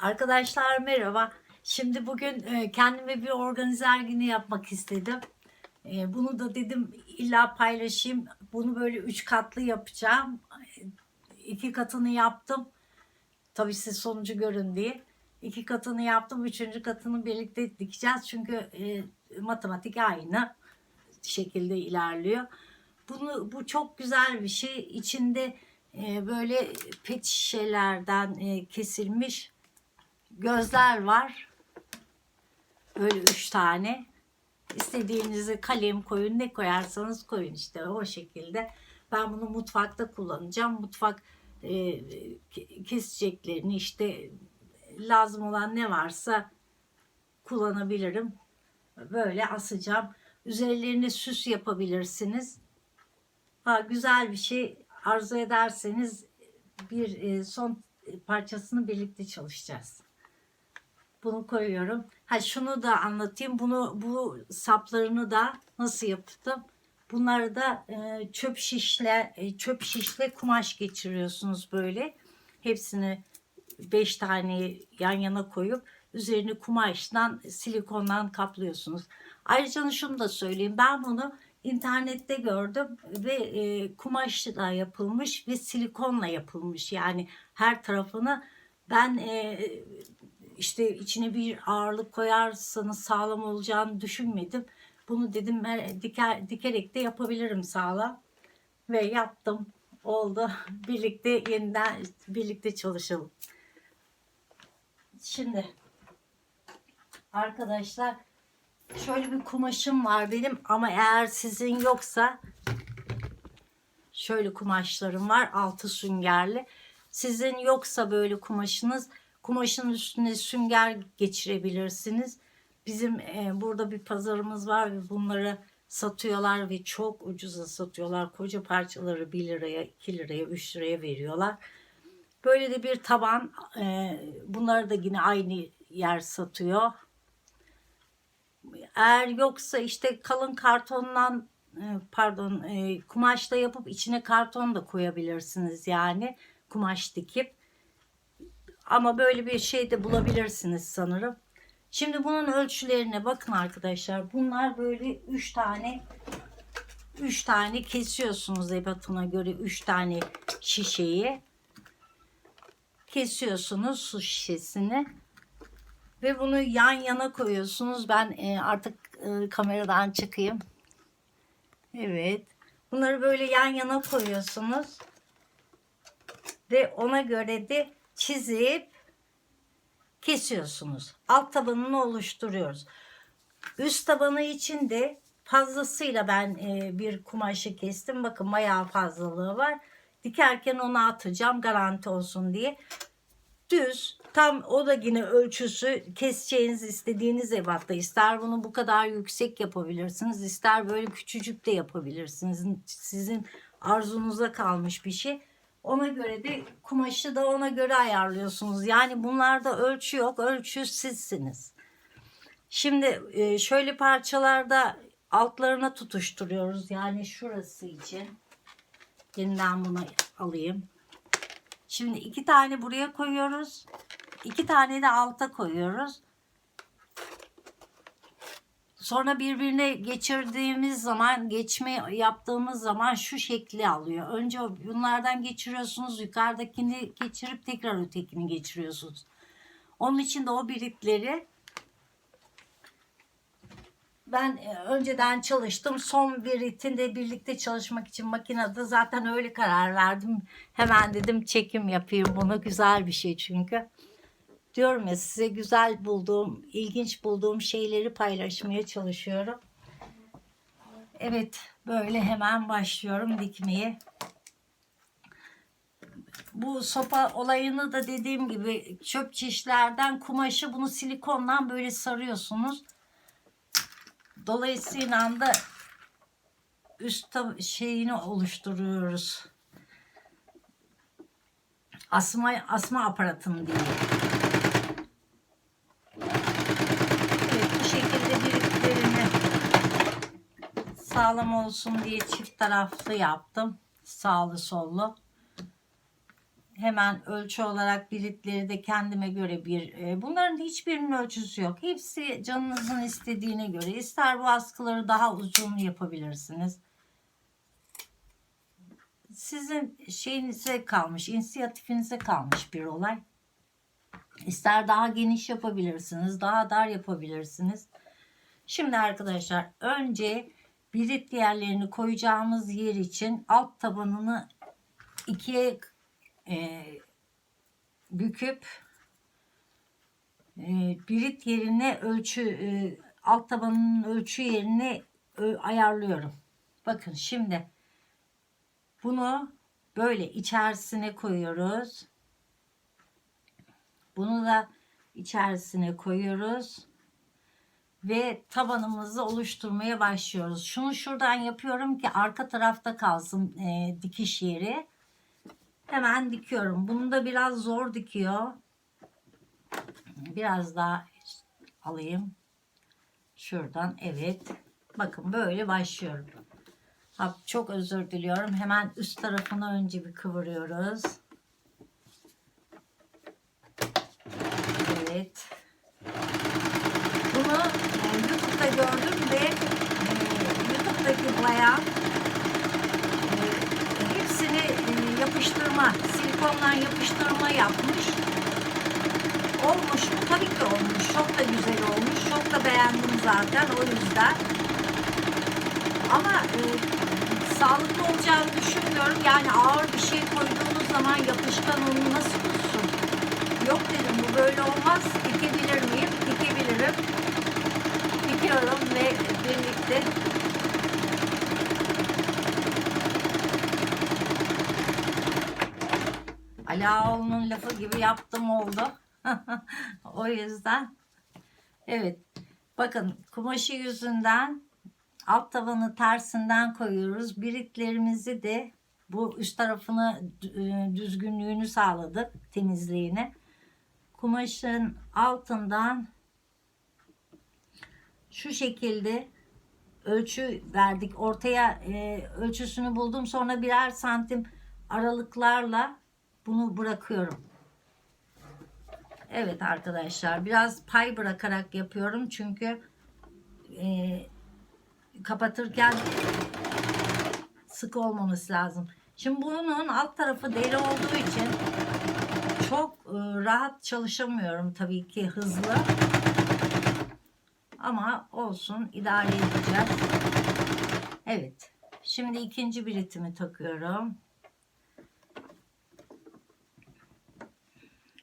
Arkadaşlar merhaba. Şimdi bugün e, kendime bir organizer günü yapmak istedim. E, Bunu da dedim illa paylaşayım. Bunu böyle üç katlı yapacağım. İki katını yaptım. Tabii siz sonucu görün diye. İki katını yaptım. Üçüncü katını birlikte dikeceğiz. Çünkü e, matematik aynı şekilde ilerliyor. Bunu bu çok güzel bir şey. İçinde böyle pet şişelerden kesilmiş gözler var. Böyle üç tane. İstediğinizi kalem koyun, ne koyarsanız koyun işte o şekilde. Ben bunu mutfakta kullanacağım. Mutfak e, ke- keseceklerini işte lazım olan ne varsa kullanabilirim. Böyle asacağım. Üzerlerine süs yapabilirsiniz. Ha, güzel bir şey arzu ederseniz bir e, son parçasını birlikte çalışacağız. Bunu koyuyorum. Ha şunu da anlatayım. Bunu bu saplarını da nasıl yaptım? Bunları da e, çöp şişle e, çöp şişle kumaş geçiriyorsunuz böyle. Hepsini 5 tane yan yana koyup üzerini kumaştan silikondan kaplıyorsunuz. Ayrıca şunu da söyleyeyim. Ben bunu internette gördüm ve e, kumaşla yapılmış ve silikonla yapılmış. Yani her tarafını ben e, işte içine bir ağırlık koyarsanız sağlam olacağını düşünmedim. Bunu dedim ben diker, dikerek de yapabilirim sağlam. Ve yaptım. Oldu. Birlikte yeniden birlikte çalışalım. Şimdi arkadaşlar şöyle bir kumaşım var benim ama eğer sizin yoksa şöyle kumaşlarım var altı süngerli. Sizin yoksa böyle kumaşınız kumaşın üstüne sünger geçirebilirsiniz. Bizim e, burada bir pazarımız var ve bunları satıyorlar ve çok ucuza satıyorlar. Koca parçaları 1 liraya, 2 liraya, 3 liraya veriyorlar. Böyle de bir taban. e, bunları da yine aynı yer satıyor. Eğer yoksa işte kalın kartondan e, pardon e, kumaşla yapıp içine karton da koyabilirsiniz yani kumaş dikip ama böyle bir şey de bulabilirsiniz sanırım. Şimdi bunun ölçülerine bakın arkadaşlar. Bunlar böyle 3 tane 3 tane kesiyorsunuz ebatına göre 3 tane şişeyi kesiyorsunuz su şişesini ve bunu yan yana koyuyorsunuz. Ben e, artık e, kameradan çıkayım. Evet. Bunları böyle yan yana koyuyorsunuz. Ve ona göre de çizip kesiyorsunuz. Alt tabanını oluşturuyoruz. Üst tabanı için de fazlasıyla ben e, bir kumaşı kestim. Bakın bayağı fazlalığı var. Dikerken onu atacağım garanti olsun diye. Düz tam o da yine ölçüsü keseceğiniz istediğiniz ebatta. İster bunu bu kadar yüksek yapabilirsiniz. ister böyle küçücük de yapabilirsiniz. Sizin arzunuza kalmış bir şey. Ona göre de kumaşı da ona göre ayarlıyorsunuz. Yani bunlarda ölçü yok. Ölçü sizsiniz. Şimdi e, şöyle parçalarda altlarına tutuşturuyoruz. Yani şurası için. Yeniden bunu alayım. Şimdi iki tane buraya koyuyoruz. İki tane de alta koyuyoruz. Sonra birbirine geçirdiğimiz zaman, geçme yaptığımız zaman şu şekli alıyor. Önce bunlardan geçiriyorsunuz, yukarıdakini geçirip tekrar ötekini geçiriyorsunuz. Onun için de o biritleri ben e, önceden çalıştım. Son biritinde birlikte çalışmak için makinede zaten öyle karar verdim. Hemen dedim çekim yapayım bunu. Güzel bir şey çünkü diyorum ya size güzel bulduğum, ilginç bulduğum şeyleri paylaşmaya çalışıyorum. Evet, böyle hemen başlıyorum dikmeye. Bu sopa olayını da dediğim gibi çöp şişlerden kumaşı bunu silikondan böyle sarıyorsunuz. Dolayısıyla da üst şeyini oluşturuyoruz. Asma asma aparatını diyeyim. Evet, bu şekilde biriklerini sağlam olsun diye çift taraflı yaptım. Sağlı sollu. hemen ölçü olarak biritleri de kendime göre bir e, bunların hiçbirinin ölçüsü yok. Hepsi canınızın istediğine göre. İster bu askıları daha uzun yapabilirsiniz. Sizin şeyinize kalmış, inisiyatifinize kalmış bir olay. İster daha geniş yapabilirsiniz, daha dar yapabilirsiniz. Şimdi arkadaşlar önce birit yerlerini koyacağımız yer için alt tabanını ikiye e, büküp e, birit yerine ölçü e, alt tabanının ölçü yerini ö- ayarlıyorum. Bakın şimdi bunu böyle içerisine koyuyoruz. Bunu da içerisine koyuyoruz ve tabanımızı oluşturmaya başlıyoruz. Şunu şuradan yapıyorum ki arka tarafta kalsın e, dikiş yeri. Hemen dikiyorum. Bunu da biraz zor dikiyor. Biraz daha alayım. Şuradan evet. Bakın böyle başlıyorum. Çok özür diliyorum. Hemen üst tarafını önce bir kıvırıyoruz. Evet. Bunu e, YouTube'da gördüm ve e, Bayan e, hepsini e, yapıştırma, silikondan yapıştırma yapmış. Olmuş mu? Tabii ki olmuş. Çok da güzel olmuş. Çok da beğendim zaten o yüzden. Ama e, sağlıklı olacağını düşünmüyorum. Yani ağır bir şey koyduğunuz zaman yapışkan onu nasıl tutsun? Yok dedim bu böyle olmaz. Dikebilir miyim? Dikebilirim. Dikiyorum ve birlikte Ali Ağaoğlu'nun lafı gibi yaptım oldu. o yüzden evet bakın kumaşı yüzünden alt tavanı tersinden koyuyoruz. Biritlerimizi de bu üst tarafını e, düzgünlüğünü sağladık temizliğini. Kumaşın altından şu şekilde ölçü verdik. Ortaya e, ölçüsünü buldum. Sonra birer santim aralıklarla bunu bırakıyorum. Evet arkadaşlar biraz pay bırakarak yapıyorum çünkü e, kapatırken sık olmaması lazım. Şimdi bunun alt tarafı deri olduğu için çok e, rahat çalışamıyorum tabii ki hızlı. Ama olsun idare edeceğiz. Evet. Şimdi ikinci biritimi takıyorum.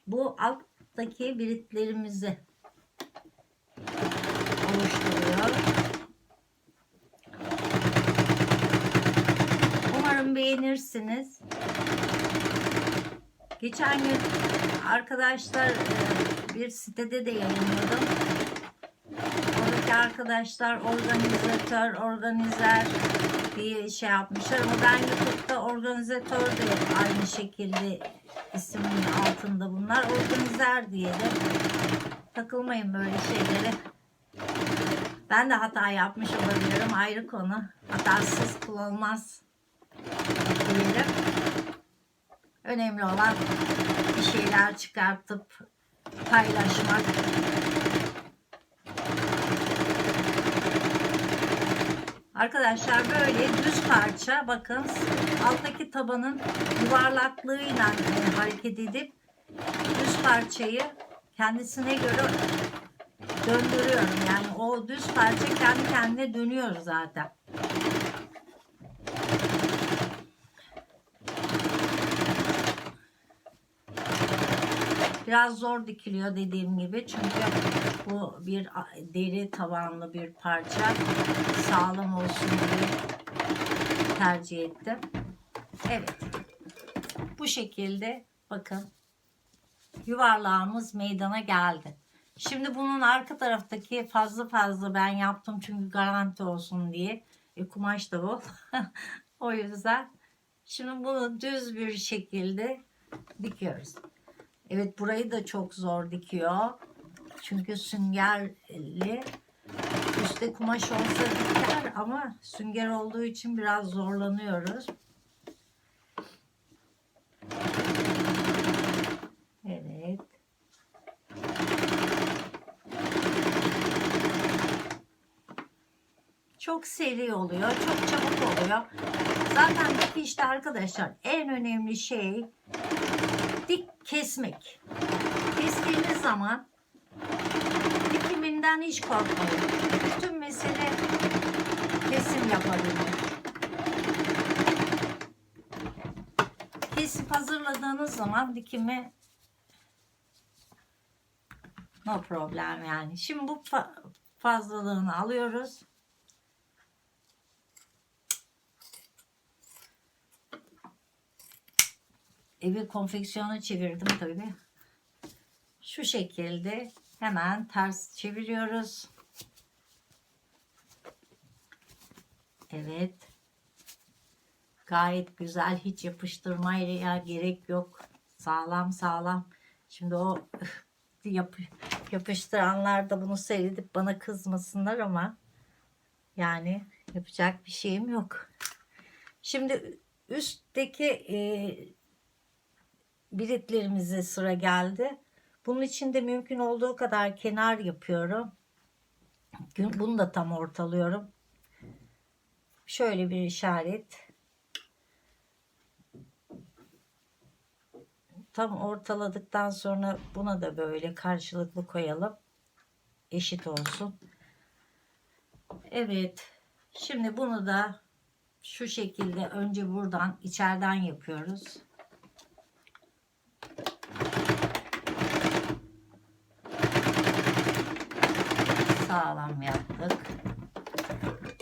Bu alttaki biritlerimizi oluşturuyor. Umarım beğenirsiniz. Geçen gün arkadaşlar e, bir sitede de yayınladım. Oradaki arkadaşlar organizatör, organizer diye şey yapmışlar ama ben YouTube'da organizatör de aynı şekilde isminin altında bunlar. Organizer diye de takılmayın böyle şeylere. Ben de hata yapmış olabilirim ayrı konu. Hatasız kul olmaz diyelim. Önemli olan bir şeyler çıkartıp paylaşmak. Arkadaşlar böyle düz parça bakın alttaki tabanın yuvarlaklığıyla e, hareket edip düz parçayı kendisine göre döndürüyorum. Yani o düz parça kendi kendine dönüyor zaten. Biraz zor dikiliyor dediğim gibi çünkü bu bir deri tabanlı bir parça sağlam olsun diye tercih ettim. Evet. Bu şekilde bakın yuvarlağımız meydana geldi. Şimdi bunun arka taraftaki fazla fazla ben yaptım çünkü garanti olsun diye. E, kumaş da bu. o yüzden şimdi bunu düz bir şekilde dikiyoruz. Evet burayı da çok zor dikiyor. Çünkü süngerli. Üstte kumaş olsa diker ama sünger olduğu için biraz zorlanıyoruz. Evet. Çok seri oluyor, çok çabuk oluyor. Zaten dikişte arkadaşlar en önemli şey dik kesmek. Kestiğiniz zaman dikiminden hiç korkmayın. Bütün mesele kesim yapabilmek. Kesip hazırladığınız zaman dikimi no problem yani. Şimdi bu fa- fazlalığını alıyoruz. Evi konfeksiyona çevirdim tabii. Şu şekilde hemen ters çeviriyoruz. Evet. Gayet güzel. Hiç yapıştırmaya gerek yok. Sağlam sağlam. Şimdi o yap, yapıştıranlar da bunu seyredip bana kızmasınlar ama yani yapacak bir şeyim yok. Şimdi üstteki e, biletlerimize sıra geldi. Bunun için de mümkün olduğu kadar kenar yapıyorum. Bunu da tam ortalıyorum. Şöyle bir işaret. Tam ortaladıktan sonra buna da böyle karşılıklı koyalım. Eşit olsun. Evet. Şimdi bunu da şu şekilde önce buradan içeriden yapıyoruz. Sağlam yaptık.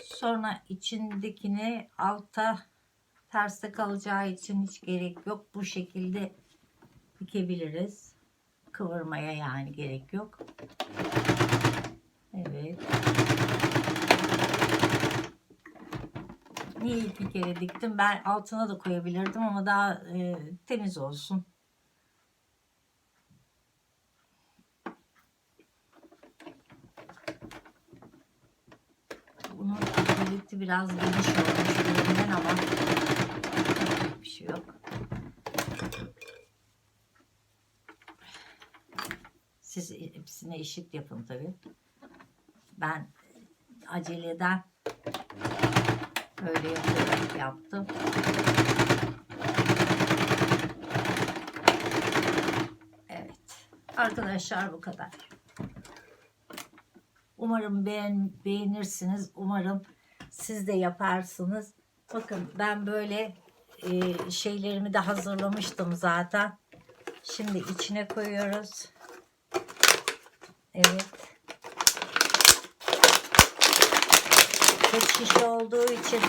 Sonra içindekini alta terste kalacağı için hiç gerek yok. Bu şekilde dikebiliriz. Kıvırmaya yani gerek yok. Evet. Niye bir kere diktim? Ben altına da koyabilirdim ama daha e, temiz olsun. Bunun bileti biraz geniş olmuş birinden ama bir şey yok. Siz hepsine eşit yapın tabii. Ben aceleden böyle yaparak yaptım. Evet. Arkadaşlar bu kadar. Umarım beğen, beğenirsiniz. Umarım siz de yaparsınız. Bakın ben böyle e, şeylerimi de hazırlamıştım zaten. Şimdi içine koyuyoruz. Evet. Tek şişe olduğu için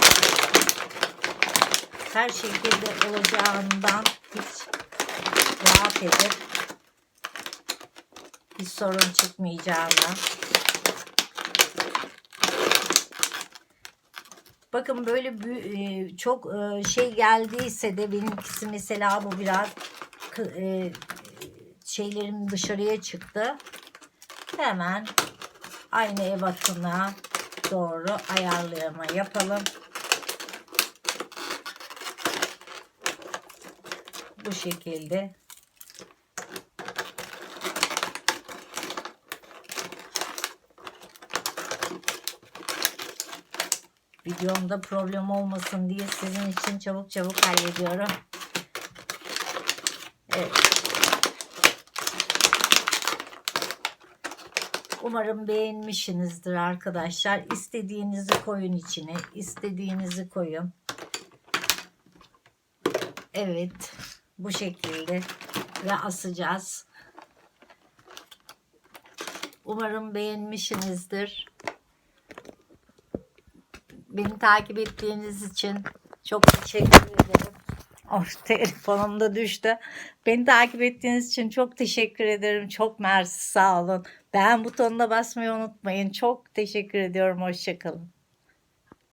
her şekilde olacağından hiç rahat edip hiç sorun çıkmayacağından. Bakın böyle e, çok e, şey geldiyse de benimkisi mesela bu biraz e, şeylerim dışarıya çıktı. Hemen aynı ebatına doğru ayarlama yapalım. Bu şekilde. Videomda problem olmasın diye sizin için çabuk çabuk hallediyorum. Evet. Umarım beğenmişsinizdir arkadaşlar. İstediğinizi koyun içine. istediğinizi koyun. Evet. Bu şekilde ve asacağız. Umarım beğenmişsinizdir. Beni takip ettiğiniz için çok teşekkür ederim. Of telefonum da düştü. Beni takip ettiğiniz için çok teşekkür ederim. Çok mersi sağ olun. Beğen butonuna basmayı unutmayın. Çok teşekkür ediyorum. Hoşçakalın.